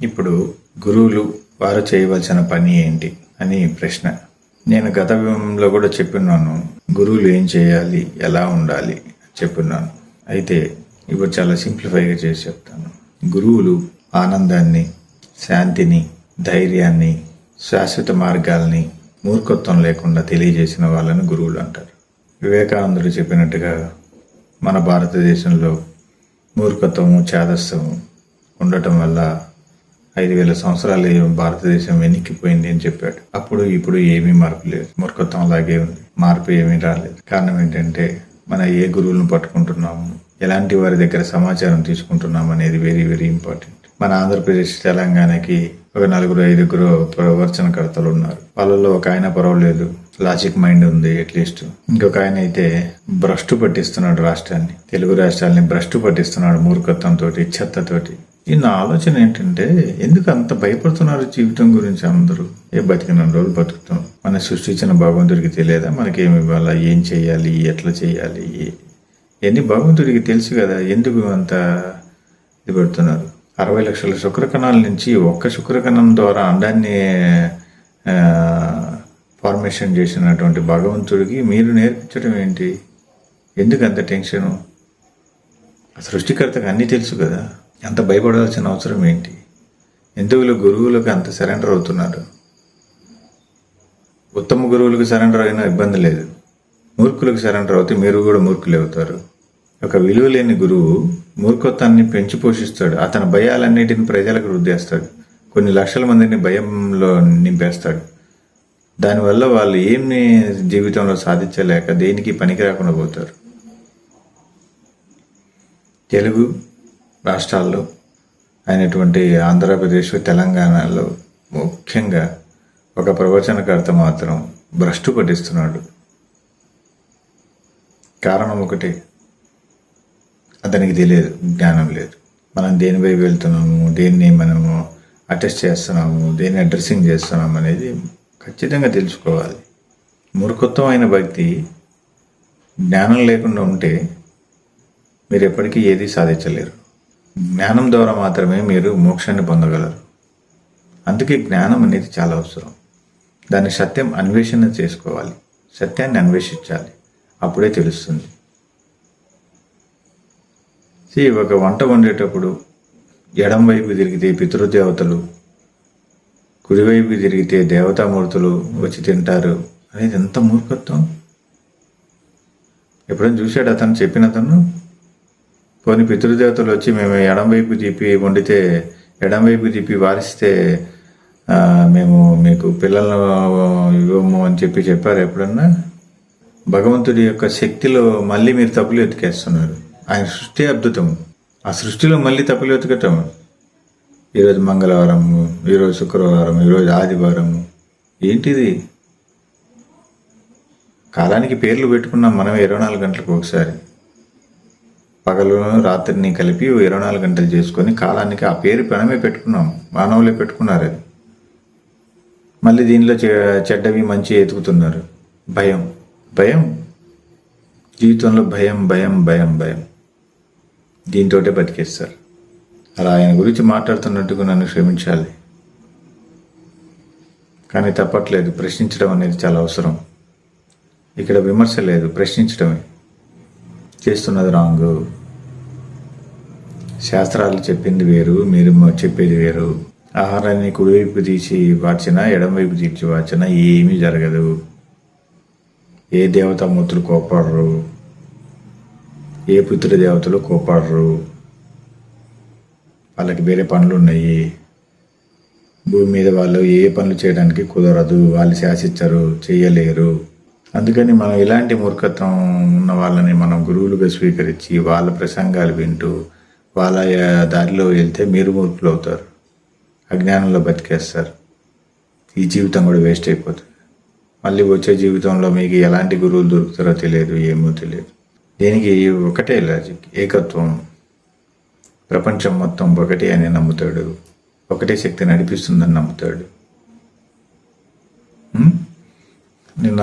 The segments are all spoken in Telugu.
ఇప్పుడు గురువులు వారు చేయవలసిన పని ఏంటి అని ప్రశ్న. నేను గత వ్యూహంలో కూడా చెప్పినాను గురువులు ఏం చేయాలి ఎలా ఉండాలి చెప్పున్నాను. అయితే ఇప్పుడు చాలా సింప్లిఫైగా చేసి చెప్తాను. గురువులు ఆనందాన్ని శాంతిని ధైర్యాన్ని శాశ్వత మార్గాల్ని మూర్ఖత్వం లేకుండా తెలియజేసిన వాళ్ళని గురువులు అంటారు. వివేకానందుడు చెప్పినట్టుగా మన భారతదేశంలో మూర్ఖత్వము చాదస్తము ఉండటం వల్ల ఐదు వేల సంవత్సరాలు భారతదేశం వెనక్కిపోయింది అని చెప్పాడు. అప్పుడు ఇప్పుడు ఏమీ మార్పు లేదు. మూర్ఖత్వం అలాగే ఉంది. మార్పు ఏమీ రాలేదు. కారణం ఏంటంటే మన ఏ గురువులను పట్టుకుంటున్నాము? ఎలాంటి వారి దగ్గర సమాచారం తీసుకుంటున్నాం అనేది వెరీ వెరీ ఇంపార్టెంట్ మన ఆంధ్రప్రదేశ్ తెలంగాణకి ఒక నలుగురు ఐదుగురు ప్రవర్చనకర్తలు ఉన్నారు. వాళ్ళలో ఒక ఆయన పర్వాలేదు. లాజిక్ మైండ్ ఉంది అట్లీస్ట్ ఇంకొక ఆయన అయితే భ్రష్టు పట్టిస్తున్నాడు రాష్ట్రాన్ని. తెలుగు రాష్ట్రాలని భ్రష్టు పట్టిస్తున్నాడు మూర్ఖత్వంతో చెత్తతోటి ఈ నా ఆలోచన ఏంటంటే ఎందుకు అంత భయపడుతున్నారు జీవితం గురించి అందరూ? ఏ బతికిన రోజులు బతుకుతాం. మన సృష్టించిన భగవంతుడికి తెలియదా మనకేమి ఇవ్వాలా? ఏం చేయాలి? ఎట్లా చేయాలి? ఎన్ని భగవంతుడికి తెలుసు కదా ఎందుకు అంత ఇది పెడుతున్నారు? అరవై లక్షల శుక్రకణాల నుంచి ఒక్క శుక్రకణం ద్వారా అండాన్ని ఫార్మేషన్ చేసినటువంటి భగవంతుడికి మీరు నేర్పించడం ఏంటి? ఎందుకు అంత టెన్షను? సృష్టికర్తకు అన్నీ తెలుసు కదా. అంత భయపడాల్సిన అవసరం ఏంటి? ఎందుకు గురువులకు అంత సరెండర్ అవుతున్నారు? ఉత్తమ గురువులకు సరెండర్ అయినా ఇబ్బంది లేదు. మూర్ఖులకు సరెండర్ అవుతే మీరు కూడా మూర్ఖులు అవుతారు. ఒక విలువ లేని గురువు మూర్ఖత్వాన్ని పెంచి పోషిస్తాడు. అతని భయాలన్నిటిని ప్రజలకు రుద్దేస్తాడు. కొన్ని లక్షల మందిని భయంలో నింపేస్తాడు. దానివల్ల వాళ్ళు ఏమి జీవితంలో సాధించలేక దేనికి పనికి రాకుండా పోతారు? తెలుగు రాష్ట్రాల్లో అయినటువంటి ఆంధ్రప్రదేశ్ తెలంగాణలో ముఖ్యంగా ఒక ప్రవచనకర్త మాత్రం భ్రష్టు పట్టిస్తున్నాడు. కారణం ఒకటి. అతనికి తెలియదు జ్ఞానం లేదు. మనం దేనిపై వెళ్తున్నాము దేన్ని మనము అటెస్ట్ చేస్తున్నాము దేన్ని అడ్రస్సింగ్ చేస్తున్నాము అనేది ఖచ్చితంగా తెలుసుకోవాలి. మూర్ఖత్వమైన భక్తి జ్ఞానం లేకుండా ఉంటే మీరు ఎప్పటికీ ఏది సాధించలేరు. జ్ఞానం ద్వారా మాత్రమే మీరు మోక్షాన్ని పొందగలరు. అందుకే జ్ఞానం అనేది చాలా అవసరం. దాన్ని సత్యం అన్వేషణ చేసుకోవాలి. సత్యాన్ని అన్వేషించాలి. అప్పుడే తెలుస్తుంది. ఒక వంట వండేటప్పుడు ఎడం వైపు తిరిగితే పితృదేవతలు కుడివైపు తిరిగితే దేవతామూర్తులు వచ్చి తింటారు అనేది ఎంత మూర్ఖత్వం? ఎప్పుడైనా చూశాడు అతను చెప్పిన అతను? కొన్ని పితృదేవతలు వచ్చి మేము ఎడం వైపు తిప్పి వండితే ఎడం వైపు తిప్పి వారిస్తే మేము మీకు పిల్లలను ఇవ్వము అని చెప్పి చెప్పారు ఎప్పుడన్నా? భగవంతుడి యొక్క శక్తిలో మళ్ళీ మీరు తప్పులు ఎతికేస్తున్నారు ఆయన సృష్టి అద్భుతం ఆ సృష్టిలో మళ్ళీ తప్పులు ఎతకటం ఈరోజు మంగళవారం ఈరోజు శుక్రవారం ఈరోజు ఆదివారం. ఏంటిది? కాలానికి పేర్లు పెట్టుకున్నాం మనం ఇరవై నాలుగు గంటలకు ఒకసారి. పగలు రాత్రిని కలిపి ఇరవై నాలుగు గంటలు చేసుకొని కాలానికి ఆ పేరు మనమే పెట్టుకున్నాం. మానవులే పెట్టుకున్నారు అది. మళ్ళీ దీనిలో చె- చెడ్డవి మంచి ఎతుకుతున్నారు. భయం. భయం? జీవితంలో భయం భయం భయం భయం. దీంతోటే బతికేస్తారు. అలా ఆయన గురించి మాట్లాడుతున్నట్టుగా నన్ను క్షమించాలి. కానీ తప్పట్లేదు. ప్రశ్నించడం అనేది చాలా అవసరం. ఇక్కడ విమర్శ లేదు. ప్రశ్నించడమే. చేస్తున్నది రాంగ్. శాస్త్రాలు చెప్పింది వేరు మీరు చెప్పేది వేరు. ఆహారాన్ని కుడివైపు తీసి వార్చినా ఎడమవైపు తీర్చి వార్చినా ఏమీ జరగదు. ఏ దేవతామూర్తులు కోపడరు ఏ పితృ దేవతలు కోపడరు వాళ్ళకి వేరే పనులు ఉన్నాయి భూమి మీద వాళ్ళు ఏ పనులు చేయడానికి కుదరదు. వాళ్ళు శాసించరు చేయలేరు. అందుకని మనం ఇలాంటి మూర్ఖత్వం ఉన్న వాళ్ళని మనం గురువులుగా స్వీకరించి వాళ్ళ ప్రసంగాలు వింటూ వాళ్ళ దారిలో వెళ్తే మీరు మూర్ఖులు అవుతారు. అజ్ఞానంలో బతికేస్తారు. ఈ జీవితం కూడా వేస్ట్ అయిపోతుంది. మళ్ళీ వచ్చే జీవితంలో మీకు ఎలాంటి గురువులు దొరుకుతారో తెలియదు ఏమో తెలియదు. దీనికి ఒకటే లాజిక్ ఏకత్వం. ప్రపంచం మొత్తం ఒకటే అని నమ్ముతాడు. ఒకటే శక్తి నడిపిస్తుందని నమ్ముతాడు. నిన్న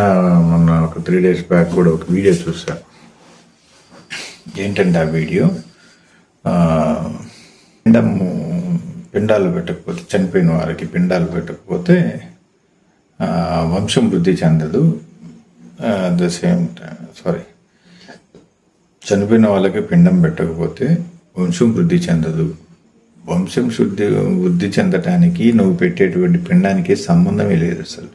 మొన్న ఒక త్రీ డేస్ బ్యాక్ కూడా ఒక వీడియో చూసా. ఏంటంటే ఆ వీడియో పిండము పిండాలు పెట్టకపోతే చనిపోయిన వారికి పిండాలు పెట్టకపోతే వంశం వృద్ధి చెందదు. The same sorry. చనిపోయిన వాళ్ళకి పిండం పెట్టకపోతే వంశం వృద్ధి చెందదు. వంశం శుద్ధి వృద్ధి చెందటానికి నువ్వు పెట్టేటువంటి పిండానికి సంబంధమే లేదు అసలు.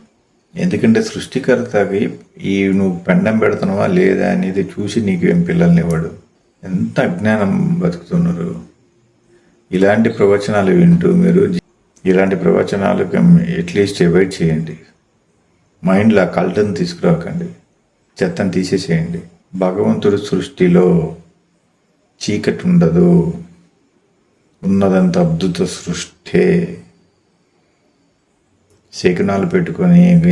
ఎందుకంటే సృష్టికర్తకి ఈ నువ్వు పిండం పెడుతున్నావా లేదా అనేది చూసి నీకు ఏం పిల్లల్ని ఇవ్వడు. ఎంత అజ్ఞానం బతుకుతున్నారు? ఇలాంటి ప్రవచనాలు వింటూ మీరు ఇలాంటి ప్రవచనాలకు అట్లీస్ట్ అవాయిడ్ చేయండి. మైండ్లో ఆ కల్టను తీసుకురాకండి. చెత్తను తీసేసేయండి. భగవంతుడు సృష్టిలో చీకటి ఉండదు. ఉన్నదంత అద్భుత సృష్టే. శకునాలు పెట్టుకొని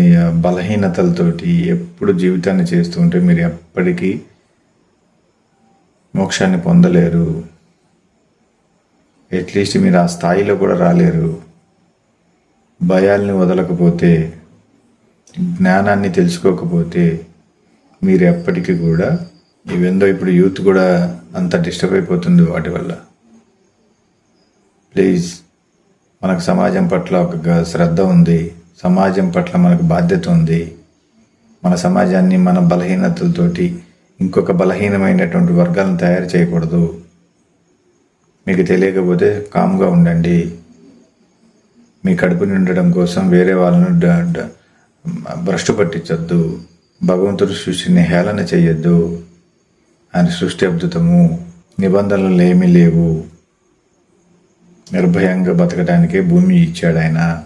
బలహీనతలతోటి ఎప్పుడు జీవితాన్ని చేస్తూ ఉంటే మీరు ఎప్పటికీ మోక్షాన్ని పొందలేరు. అట్లీస్ట్ మీరు ఆ స్థాయిలో కూడా రాలేరు. భయాల్ని వదలకపోతే జ్ఞానాన్ని తెలుసుకోకపోతే మీరు ఎప్పటికీ కూడా ఇవెందో ఇప్పుడు యూత్ కూడా అంత డిస్టర్బ్ అయిపోతుంది వాటి వల్ల. ప్లీజ్ మనకు సమాజం పట్ల ఒక శ్రద్ధ ఉంది. సమాజం పట్ల మనకు బాధ్యత ఉంది. మన సమాజాన్ని మన బలహీనతలతోటి ఇంకొక బలహీనమైనటువంటి వర్గాలను తయారు చేయకూడదు. మీకు తెలియకపోతే కామ్గా ఉండండి. మీ కడుపు నిండడం కోసం వేరే వాళ్ళను భ్రష్టు పట్టించొద్దు. భగవంతుడు సృష్టిని హేళన చేయొద్దు. అని సృష్టి అద్భుతము. నిబంధనలు ఏమీ లేవు. నిర్భయంగా బతకడానికే భూమి ఇచ్చాడు ఆయన.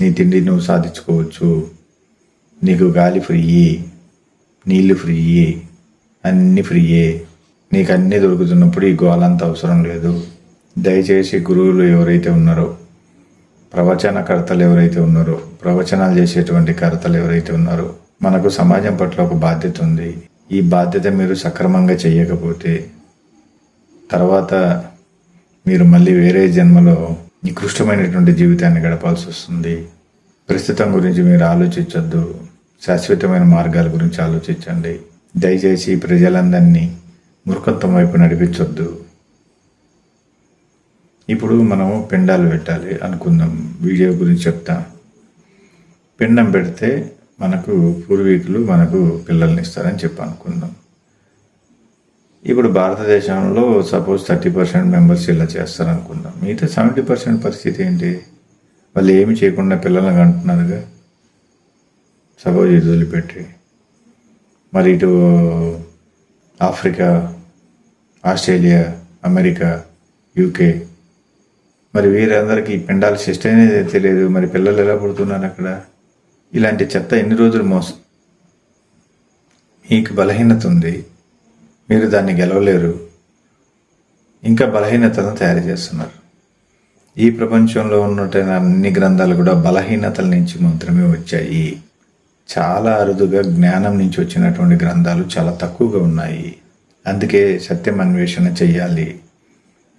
నీ తిండి నువ్వు సాధించుకోవచ్చు. నీకు గాలి ఫ్రీ నీళ్ళు ఫ్రీ అన్నీ ఫ్రీయే నీకు అన్నీ దొరుకుతున్నప్పుడు ఈ గోలంత అవసరం లేదు. దయచేసి గురువులు ఎవరైతే ఉన్నారో ప్రవచనకర్తలు ఎవరైతే ఉన్నారో ప్రవచనాలు చేసేటువంటి కర్తలు ఎవరైతే ఉన్నారో మనకు సమాజం పట్ల ఒక బాధ్యత ఉంది. ఈ బాధ్యత మీరు సక్రమంగా చేయకపోతే తర్వాత మీరు మళ్ళీ వేరే జన్మలో నికృష్టమైనటువంటి జీవితాన్ని గడపాల్సి వస్తుంది. ప్రస్తుతం గురించి మీరు ఆలోచించొద్దు. శాశ్వతమైన మార్గాల గురించి ఆలోచించండి. దయచేసి ప్రజలందరినీ మూర్ఖత్వం వైపు నడిపించొద్దు. ఇప్పుడు మనము పిండాలు పెట్టాలి అనుకుందాం. వీడియో గురించి చెప్తాం. పిండం పెడితే మనకు పూర్వీకులు మనకు పిల్లల్ని ఇస్తారని చెప్పి అనుకుందాం. ఇప్పుడు భారతదేశంలో సపోజ్ థర్టీ పర్సెంట్ మెంబర్స్ ఇలా చేస్తారు అనుకుందాం మిగతా సెవెంటీ పర్సెంట్ పరిస్థితి ఏంటి? వాళ్ళు ఏమి చేయకుండా పిల్లల్ని కంటున్నారుగా సపోజ్ ఇది వదిలిపెట్టి మరి ఇటు ఆఫ్రికా ఆస్ట్రేలియా అమెరికా యూకే. మరి వీరందరికీ పిండాల సిస్టమ్ అనేది తెలియదు. మరి పిల్లలు ఎలా పుడుతున్నారు అక్కడ? ఇలాంటి చెత్త ఎన్ని రోజులు మోసం మీకు బలహీనత ఉంది. మీరు దాన్ని గెలవలేరు. ఇంకా బలహీనతను తయారు చేస్తున్నారు. ఈ ప్రపంచంలో ఉన్నటువంటి అన్ని గ్రంథాలు కూడా బలహీనతల నుంచి మాత్రమే వచ్చాయి. చాలా అరుదుగా జ్ఞానం నుంచి వచ్చినటువంటి గ్రంథాలు చాలా తక్కువగా ఉన్నాయి. అందుకే సత్యం అన్వేషణ చెయ్యాలి.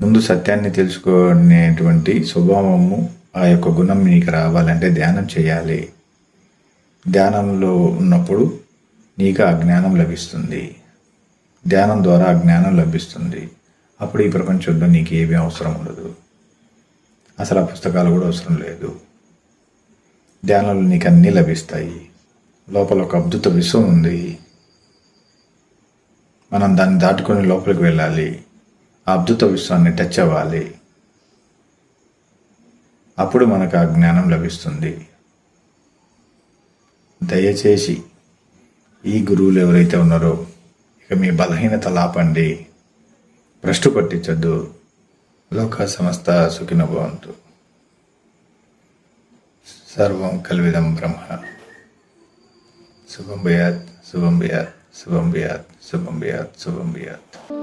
ముందు సత్యాన్ని తెలుసుకునేటువంటి స్వభావము ఆ యొక్క గుణం నీకు రావాలంటే ధ్యానం చేయాలి ధ్యానంలో ఉన్నప్పుడు నీకు ఆ జ్ఞానం లభిస్తుంది. ధ్యానం ద్వారా ఆ జ్ఞానం లభిస్తుంది. అప్పుడు ఈ ప్రపంచంలో నీకు ఏమీ అవసరం ఉండదు. అసలు ఆ పుస్తకాలు కూడా అవసరం లేదు. ధ్యానంలో నీకు అన్నీ లభిస్తాయి. లోపల ఒక అద్భుత విశ్వం ఉంది. మనం దాన్ని దాటుకొని లోపలికి వెళ్ళాలి. ఆ అద్భుత విశ్వాన్ని టచ్ అవ్వాలి. అప్పుడు మనకు ఆ జ్ఞానం లభిస్తుంది. దయచేసి ఈ గురువులు ఎవరైతే ఉన్నారో ఇక మీ బలహీనత లాపండి. భ్రష్టు పట్టించద్దు. లోక సమస్త సుఖిన భవంతు. సర్వం కల్విదం బ్రహ్మ. சுபம்பியாத் சுபம்பியாத் சுபம்பியாத் சுபம்பியாத் சுபம்பியாத்